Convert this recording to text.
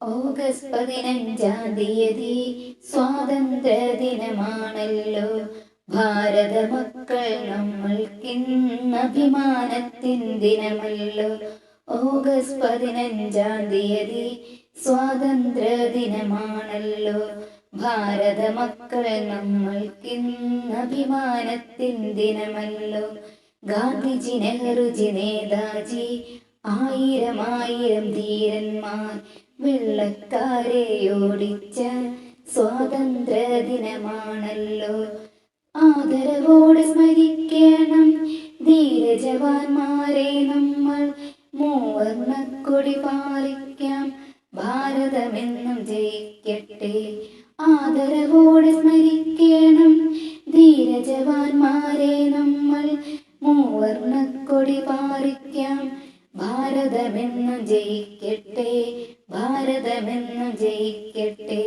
August പതിനഞ്ചാം തീയതി സ്വാതന്ത്ര്യ ദിനമാണല്ലോ ഭാരത മക്കൾ നമ്മൾക്കിന്ന് അഭിമാനത്തിൻ ദിനമല്ലോ. ഓഗസ്റ്റ് പതിനഞ്ചാം തീയതി സ്വാതന്ത്ര്യ ദിനമാണല്ലോ ഭാരത മക്കൾ നമ്മൾക്കിന്ന് അഭിമാനത്തിൻ ദിനമല്ലോ. ഗാന്ധിജി നെഹ്റുജി നേതാജി ആയിരം ആയിരം ധീരന്മാർ വെള്ളക്കാരെ ഓടിച്ച സ്വാതന്ത്ര്യ ദിനമാണല്ലോ ആദരവോടെ സ്മരിക്കണം. ധീരജവാന്മാരെ നമ്മൾ മൂവർണക്കൊടി പാലിക്കാം. ഭാരതമെന്നും ജയിക്കട്ടെ. ആദരവോടെ സ്മരിക്കണം. ധീരജവാന്മാരെ നമ്മൾ മൂവർണക്കൊടി പാലിക്കാം. ഭാരതമെന്നും ജയിക്കട്ടെ ഭാരതമെന്നും ജയിക്കട്ടെ.